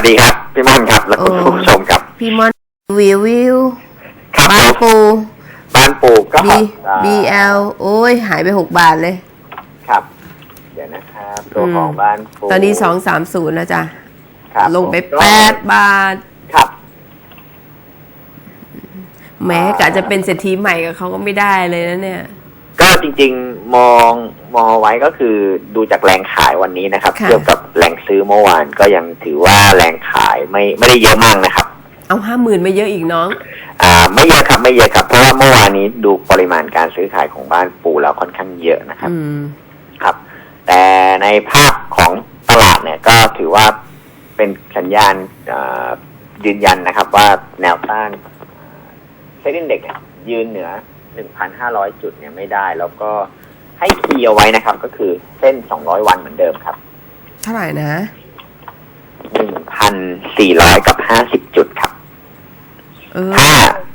วัสดีครับ พี่ม่อนครับ และคุณโอ้ผู้ชมครับ พี่มอนวิววิวครับบ้านปู บ้านปูก็ B อ่า B L โอ้ย หายไปหกบาทเลย ครับ เดี๋ยวนะครับ ตัวของบ้านปูตอนนี้สองสามศูนย์แล้วจ้ะครับลงไปผมก็แปดบาทครับแม้กะจะเป็นเศรษฐีใหม่กับเขาก็ไม่ได้เลยนะเนี่ย ก็จริงๆมองมองไว้ก็คือดูจากแรงขายวันนี้นะครับ ค่ะ เทียบกับแรงซื้อเมื่อวานก็ยังถือว่าแรงขายไม่ไม่ได้เยอะมากนะครับ เอาห้าหมื่นไม่เยอะอีกน้อง อ่าไม่เยอะครับไม่เยอะครับเพราะว่าเมื่อวานนี้ดูปริมาณการซื้อขายของบ้านปูแล้วค่อนข้างเยอะนะครับ อืม ครับ แต่ในภาพของตลาดเนี่ยก็ถือว่าเป็นสัญญาณเอ่อยืนยันนะครับว่าแนวต้านเซ็นดิ้งเด็กยืนเหนือ 1,500 จุดเนี่ยไม่ได้ แล้วก็ให้คีย์เอาไว้นะครับ ก็คือเส้น 200 วันเหมือนเดิมครับ เท่าไหร่นะ1,400กับ 50 จุดครับเออถ้า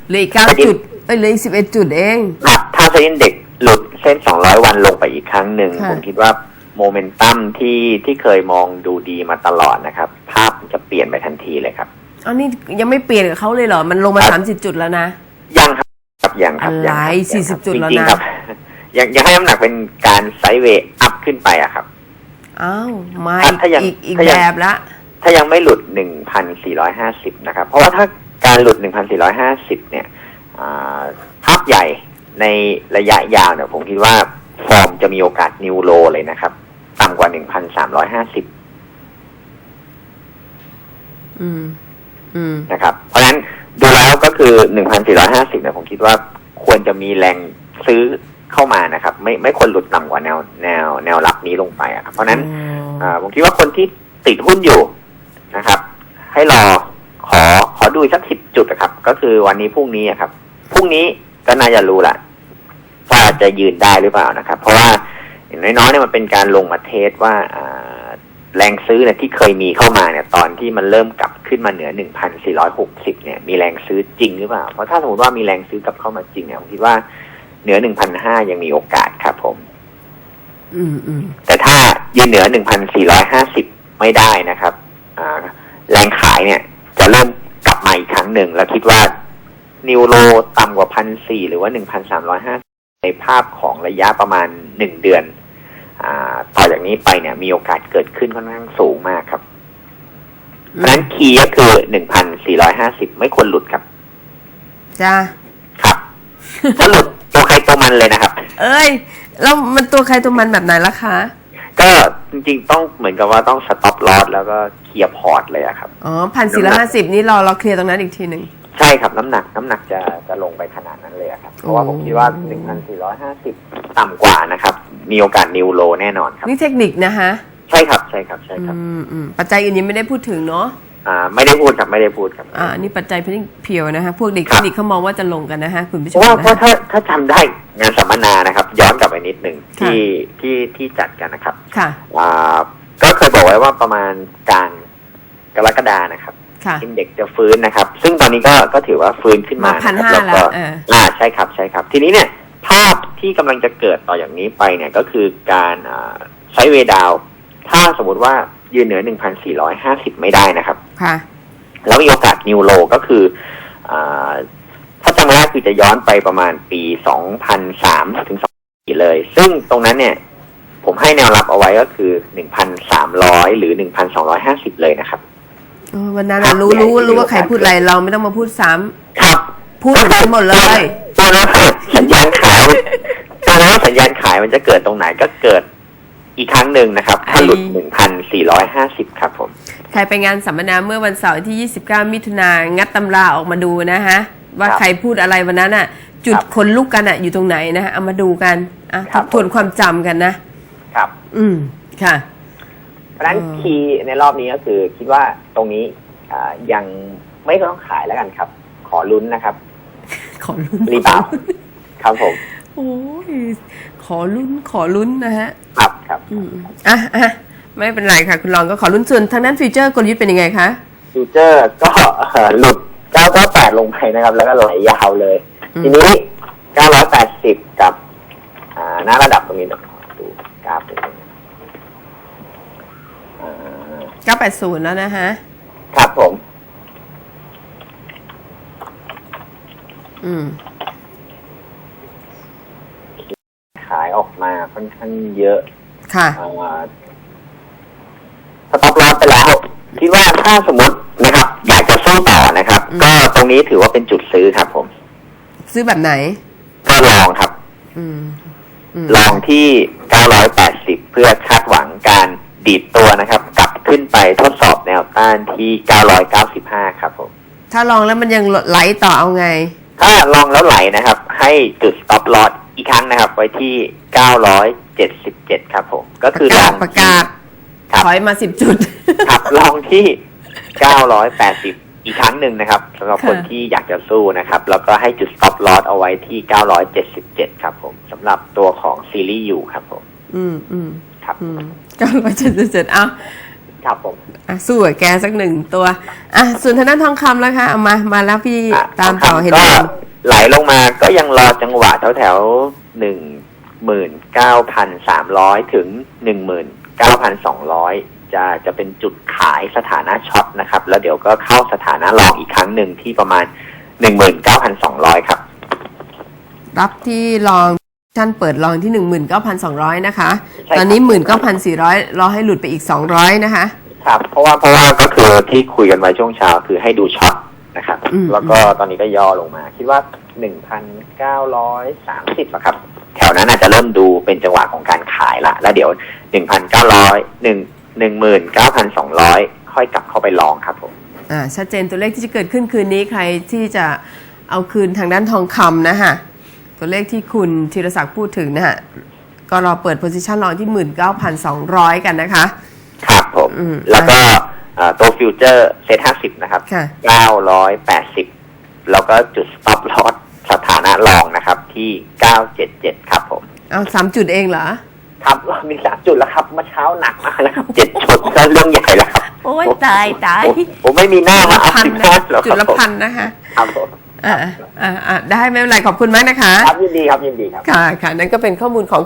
เหลืออีกเก้าจุดเอ้ยเหลืออีกสิบเอ็ดจุดเองครับถ้าเซ็นดิ้งเด็กหลุดเส้น 200 วันลงไปอีกครั้งหนึ่งค่ะผมคิดว่าโมเมนตัมที่ที่เคยมองดูดีมาตลอดนะครับ ภาพจะเปลี่ยนไปทันทีเลยครับอันนี้ยังไม่เปลี่ยนกับเขาเลยเหรอ มันลงมาครับสามสิบจุดแล้วนะ ยังครับครับ ยังครับอะไรยังครับสี่ยังสิบจุดจแล้วริงนะๆครับยังยังให้น้ำหนักเป็นการไซด์เวย์อัพขึ้นไปอะครับอ้าวมาถ้าถ้ายังอีกอีกถ้ายังแบบละ ถ้ายังไม่หลุด1,450นะครับ เพราะว่าถ้าการหลุด1,450เนี่ยอ่าภาพใหญ่ในระยะยาวเนี่ยผมคิดว่าฟอร์มจะมีโอกาสนิวโลเลยนะครับ ต่ำกว่า1,350อืมอืมนะครับ เพราะฉะนั้น ดูแล้วก็คือ1,450เนี่ยผมคิดว่าควรจะมีแรงซื้อเข้ามานะครับ ไม่ไม่ควรหลุดต่ำกว่าแนวแนวแนวรับนี้ลงไปอะครับเพราะฉะนั้นอ่าผมคิดว่าคนที่ติดหุ้นอยู่นะครับ ให้รอขอขอดูอีกสักสิบจุดนะครับ ก็คือวันนี้พรุ่งนี้อะครับพรุ่งนี้ก็น่าจะรู้ละว่าจะยืนได้หรือเปล่านะครับ เพราะว่าอย่างน้อยๆเนี่ยมันเป็นการลงมาเทสว่าอ่า แรงซื้อเนี่ยที่เคยมีเข้ามาเนี่ยตอนที่มันเริ่มกลับขึ้นมาเหนือ 1,460 เนี่ยมีแรงซื้อจริงหรือเปล่า เพราะถ้าสมมติว่ามีแรงซื้อกลับเข้ามาจริงเนี่ยผมคิดว่าเหนือ 1,500 ยังมีโอกาสครับผมอืมอืมแต่ถ้ายืนเหนือ 1,450 ไม่ได้นะครับอ่าแรงขายเนี่ย จะเริ่มกลับมาอีกครั้งหนึ่ง แล้วคิดว่านิวโรต่ำกว่า 1,400 หรือว่า 1,350 ในภาพของระยะประมาณ 1 เดือนอา ต่อจากนี้ไปเนี่ย มีโอกาสเกิดขึ้นค่อนข้างสูงมากครับเพราะฉะนั้นคีย์ก็คือ1,450ไม่ควรหลุดครับ จ้าครับถ้าหลุดตัวใครตัวมันเลยนะครับ เอ้ย แล้วมันตัวใครตัวมันแบบไหนล่ะคะก็จริงๆต้องเหมือนกับว่าต้องสต็อปลอสแล้วก็เคลียร์พอร์ตเลยอะครับ อ๋อพันสี่ร้อยห้าสิบนี่เราเราเคลียร์ตรงนั้นอีกทีหนึ่ง ใช่ครับน้ำหนัก น้ำหนักจะจะลงไปขนาดนั้นเลยอะครับ เพราะว่าโอ้ผมคิดว่า1,450ต่ำกว่านะครับ มีโอกาสนิวโลแน่นอนครับ นี่เทคนิคนะฮะ ใช่ครับใช่ครับใช่ครับอืมอืมปัจจัยอื่นยังไม่ได้พูดถึงเนาะอ่าไม่ได้พูดครับไม่ได้พูดครับอ่านี่ปัจจัยเพียวนะฮะพวกเด็กคเทรับคนิคเขามองว่าจะลงกันนะฮะคุณผู้เพชมราะว่านะเพราะฮะถ้าถ้าจำได้งานสัมมนานะครับ ย้อนกลับไปนิดหนึ่งค่ะที่ที่ที่จัดกันนะครับ ค่ะอ่าก็เคยบอกไว้ว่าประมาณกลางกรกฎานะครับค่ะ อินเด็กซ์จะฟื้นนะครับ ซึ่งตอนนี้ก็ก็ถือว่าฟื้นขึ้นมามาพันนะคห้ารับแล้ก็วเอออ่าใช่ครับใช่ครับ ทีนี้เนี่ยภาพที่กำลังจะเกิดต่ออย่างนี้ไปเนี่ยก็คือการใช้เวดาว ถ้าสมมติว่ายืนเหนือ1,450ไม่ได้นะครับ ค่ะ แล้วมีโอกาสนิวโลก็คืออาถ้าจำไม่ได้คือจะย้อนไปประมาณปี2003ถึง2004เลย ซึ่งตรงนั้นเนี่ยผมให้แนวรับเอาไว้ก็คือ1,300หรือ1,250เลยนะครับ เออวันนั้นน่ะรู้รู้รู้ว่าใครพูดอะไรเราไม่ต้องมาพูดซ้ำครับพูดเหมือนกันหมดเลย ตอนนั้นสัญญาณขายมันตอนนั้นสัญญาณขายมันจะเกิดตรงไหนก็เกิดอีกครั้งหนึ่งนะครับ ถ้าหลุด1,450ครับผม ใครไปงานสัมมนาเมื่อวันเสาร์ที่ 29 มิถุนางัดตำราออกมาดูนะฮะ ว่าครับใครพูดอะไรวันนั้นอะจุดครับคนลุกกันอะอยู่ตรงไหนนะฮะเอามาดูกันอะครับ ทบทวนความจำกันนะ ครับ อืมค่ะ เพราะฉะนั้นอืมคีย์ในรอบนี้ก็คือคิดว่าตรงนี้อ่ายังไม่ต้องขายแล้วกันครับ ขอลุ้นนะครับ ขอลุ้นรีบาวด์ครับผมโอ้ยขอลุ้นขอลุ้นนะฮะ ครับครับอืมอะอะไม่เป็นไรค่ะ คุณรองก็ขอลุ้นส่วนทางด้านฟีเจอร์กลยุทธ์เป็นยังไงคะฟิวเจอร์ก็เอ่อหลุด998ลงไปนะครับ แล้วก็ไหลยาวเลยอืมทีนี้980กับอ่าหน้าระดับตรงนี้เดี๋ยวขอดูก ราฟนิดนึงอ่า980แล้วนะฮะครับผม อืม ขายออกมาค่อนข้างเยอะค่ะสต็อปลอสไปแล้วคิดว่าถ้าสมมตินะครับ อยากจะสู้ต่อนะครับ อืม ก็ตรงนี้ถือว่าเป็นจุดซื้อครับ ผมซื้อแบบไหน ก็ลองครับ อืม อืม ลองที่ 980 เพื่อคาดหวังการดีดตัวนะครับกลับ ขึ้นไปทดสอบแนวต้านที่ 995 ครับผม ถ้าลองแล้วมันยังไหลต่อเอาไง ถ้าลองแล้วไหลนะครับ ให้จุด stop loss อีกครั้งนะครับ ไว้ที่ 977 ครับผม ก็คือลองประกาศครับถอยมาสิบจุด ครับ ลองที่ 980อีกครั้งหนึ่งนะครับสำหรับคนค่ะที่อยากจะสู้นะครับ แล้วก็ให้จุด stop loss เอาไว้ที่ 977 ครับผมสำหรับตัวของซีรีส์ยูครับผม อืมอืมครับอืมเก้าร้อยเจ็ดสิบเจ็ดเอา ครับผมอะสู้กับแกสักหนึ่งตัวอะส่วนทางด้านทองคำแล้วค่ะเอามามาแล้วพี่อะตามต่อเห็นก็เห็นไหลลงมาก็ยังรอจังหวะแถวแถวหนึ่งหมื่นเก้าพันสามร้อยถึงหนึ่งหมื่นเก้าพันสองร้อยจะจะเป็นจุดขายสถานะช็อตนะครับ แล้วเดี๋ยวก็เข้าสถานะรองอีกครั้งหนึ่งที่ประมาณหนึ่งหมื่นเก้าพันสองร้อยครับ รับที่ลอง ท่านเปิดลองที่หนึ่งหมื่นเก้าพันสองร้อยนะคะ ใช่ครับ ตอนนี้หมื่นเก้าพันสี่ร้อยรอให้หลุดไปอีกสองร้อยนะคะ ครับเพราะว่าเพราะว่าก็คือที่คุยกันไว้ช่วงเช้าคือให้ดูช็อตนะครับอืม แล้วก็ตอนนี้ก็ย่อลงมา คิดว่าหนึ่งพันเก้าร้อยสามสิบครับแถวนั้นอาจจะเริ่มดูเป็นจังหวะของการขายละ แล้วเดี๋ยวหนึ่งพันเก้าร้อยหนึ่งหนึ่งหมื่นเก้าพันสองร้อยค่อยกลับเข้าไปลองครับผม อ่าชัดเจนตัวเลขที่จะเกิดขึ้นคืนนี้ใครที่จะเอาคืนทางด้านทองคำนะฮะ ตัวเลขที่คุณธีรศักดิ์พูดถึงนะฮะก็รอเปิดโพซิชันรองที่ 19,200 กันนะคะ ครับผม อืม แล้วก็เอ่อตัวฟิวเจอร์เซตห้าสิบนะครับค่ะ เก้าร้อยแปดสิบแล้วก็จุด stop loss สถานะรองนะครับ ที่เก้าเจ็ดเจ็ดครับผม เอาสามจุดเองเหรอ ครับเรามีสามจุดแล้วครับเมื่อเช้าหนักมากแล้วครับเจ็ดจุดก็เรื่องใหญ่แล้วครับโอ้ยตายตายผมผมไม่มีหน้ามาอัพพันสิบนะห้าแล้วจุคดรับละผมพันนะคะ ครับผม อ่าอ่าอ่าได้ไม่เป็นไรขอบคุณมากนะคะ ครับยินดีครับยินดีครับ ค่ะค่ะนั่นก็เป็นข้อมูลของ